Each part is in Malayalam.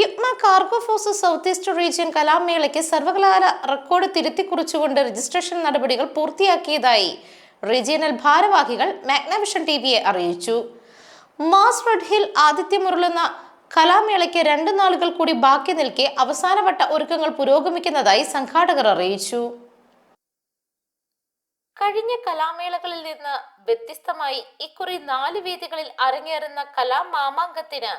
Uukma Cargo Force South East Region കലാമേളയ്ക്ക് സർവകലാശാല റെക്കോർഡ് തിരുത്തി കുറിച്ചുകൊണ്ട് രജിസ്ട്രേഷൻ നടപടികൾ പൂർത്തിയാക്കിയതായി റീജിയണൽ ഭാരവാഹികൾ മാഗ്നവിഷൻ ടി വിയെ അറിയിച്ചു. മാസ് റെഡ് ഹിൽ ആതിഥ്യമുരുളുന്ന കലാമേളയ്ക്ക് രണ്ട് നാളുകൾ കൂടി ബാക്കി നിൽക്കെ അവസാനവട്ട ഒരുക്കങ്ങൾ പുരോഗമിക്കുന്നതായി സംഘാടകർ അറിയിച്ചു. കഴിഞ്ഞ കലാമേളകളിൽ നിന്ന് വ്യത്യസ്തമായി ഇക്കുറി നാല് വേദികളിൽ അരങ്ങേറുന്ന കലാമാമാങ്കത്തിന്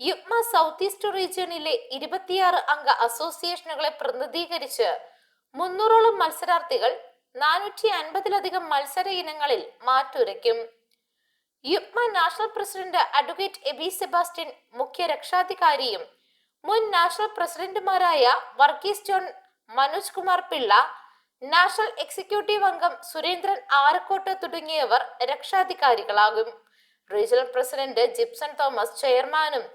യുഗ്മ സൗത്ത് ഈസ്റ്റ് റീജിയണിലെ ഇരുപത്തിയാറ് അംഗ അസോസിയേഷനുകളെ പ്രതിനിധീകരിച്ച് മുന്നൂറോളം മത്സരാർത്ഥികൾ നാനൂറ്റി അൻപതിലധികം മത്സര ഇനങ്ങളിൽ മാറ്റുരയ്ക്കും. Uukma national president advocate Eby Sebastian മുഖ്യ രക്ഷാധികാരിയും മുൻ നാഷണൽ പ്രസിഡന്റുമാരായ Varghese John Manoj Kumar Pillai national executive അംഗം സുരേന്ദ്രൻ ആരക്കോട്ട് തുടങ്ങിയവർ രക്ഷാധികാരികളാകും. റീജിയണൽ പ്രസിഡന്റ് ജിപ്സൺ തോമസ് ചെയർമാനും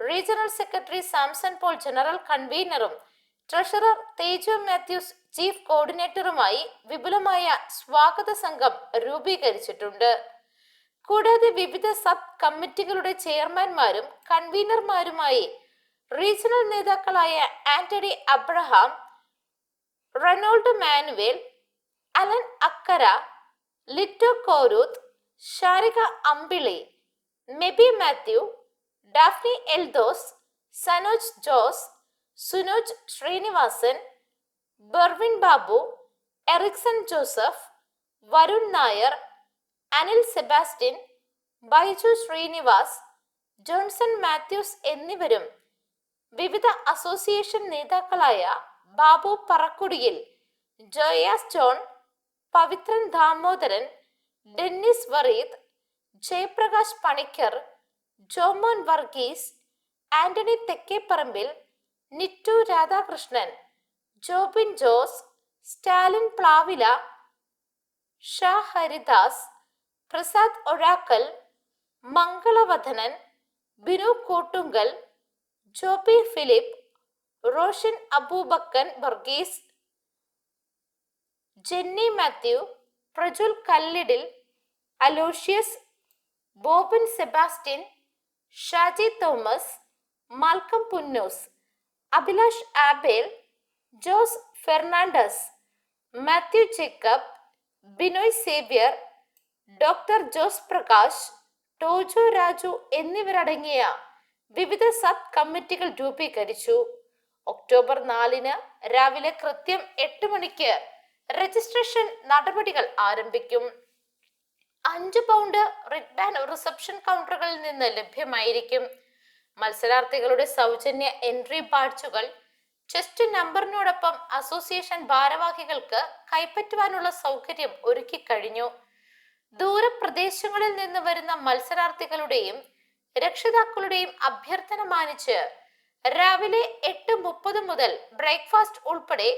regional secretary Samson Paul general കൺവീനറും treasurer Teju Mathews chief കോർഡിനേറ്ററുമായി വിപുലമായ സ്വാഗത സംഘം രൂപീകരിച്ചിട്ടുണ്ട്. കൂടാതെ വിവിധ സബ് കമ്മിറ്റികളുടെ ചെയർമാൻമാരും കൺവീനർമാരുമായി റീജിയണൽ നേതാക്കളായ Antony Abraham Ronald Manuel Alan Akkara Litto Koruth Sharika Ambili Meby Mathew Daphne Eldhose Sanoj Jose Sunoj Sreenivasan Bervin Babu Erickson Joseph Varun Nair Anil Sebastian Baiju Sreenivas Johnson Mathews എന്നിവരും വിവിധ അസോസിയേഷൻ നേതാക്കളായ Babu Parakkudiyil Joyas John Pavithran Damodaran Dennis Vareed Jayaprakash Panicker Jomon Varghese Antony Thekkeparambil Nittu Radhakrishnan Jobin Jose Stalin Plavila Sha Haridas Prasad Ozhakkal Mangalavadhanan Binu Koottunkal Joby Philip Roshan Abubacker Varghese Jenny Mathew Prajul Kallidil Aloysius Bobin Sebastian Shaji Thomas Malcolm Punnoose Abhilash Abel Jose Fernandes Mathew Jacob Binoy Xavier doctor Jose Prakash Tojo Raju എന്നിവരടങ്ങിയ വിവിധ സബ് കമ്മിറ്റികൾ രൂപീകരിച്ചു. ഒക്ടോബർ നാലിന് രാവിലെ കൃത്യം എട്ട് മണിക്ക് രജിസ്ട്രേഷൻ നടപടികൾ ആരംഭിക്കും. അഞ്ച് പൗണ്ട് റിഡ് ബാൻഡ് റിസപ്ഷൻ കൗണ്ടറുകളിൽ നിന്ന് ലഭ്യമായിരിക്കും. മത്സരാർത്ഥികളുടെ സൗജന്യ എൻട്രി ബാഡ്ജുകൾ ചെസ്റ്റ് നമ്പറിനോടൊപ്പം അസോസിയേഷൻ ഭാരവാഹികൾക്ക് കൈപ്പറ്റുവാനുള്ള സൗകര്യം ഒരുക്കി കഴിഞ്ഞു. ദൂരപ്രദേശങ്ങളിൽ നിന്ന് വരുന്ന മത്സരാർത്ഥികളുടെയും രക്ഷിതാക്കളുടെയും അഭ്യർത്ഥന മാനിച്ച് രാവിലെ എട്ട് മുപ്പത് മുതൽ ബ്രേക്ക്ഫാസ്റ്റ് ഉൾപ്പെടെ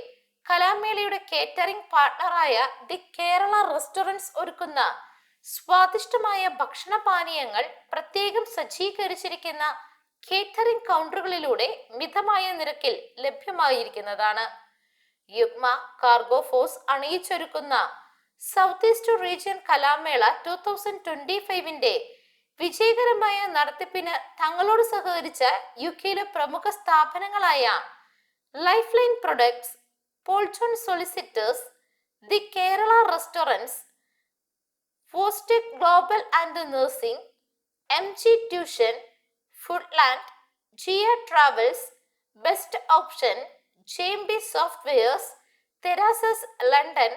കലാമേളയുടെ കേറ്ററിംഗ് പാർട്ണറായ ദി കേരള റെസ്റ്റോറന്റ്സ് ഒരുക്കുന്ന സ്വാദിഷ്ടമായ ഭക്ഷണപാനീയങ്ങൾ പ്രത്യേകം സജ്ജീകരിച്ചിരിക്കുന്ന കേറ്ററിംഗ് കൗണ്ടറുകളിലൂടെ മിതമായ നിരക്കിൽ ലഭ്യമായിരിക്കുന്നതാണ്. യുഗ്മ കാർഗോ ഫോഴ്സ് അണിയിച്ചൊരുക്കുന്ന സൗത്ത് ഈസ്റ്റ് റീജിയൻ കലാമേള ടൂ തൗസൻഡ് ട്വന്റി ഫൈവിന്റെ വിജയകരമായ നടത്തിപ്പിന് തങ്ങളോട് സഹകരിച്ച യു കെയിലെ പ്രമുഖ സ്ഥാപനങ്ങളായ Life Line Products Paul John solicitors the Kerala Restaurants Fostec Global and Nursing M G tuition Foodland Jiya Travels Best Option Jaimby softwares Therasus London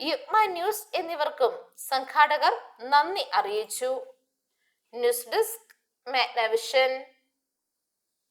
Uukma News എന്നിവർക്കും സംഘാടകർ നന്ദി അറിയിച്ചു. News desk Magnavision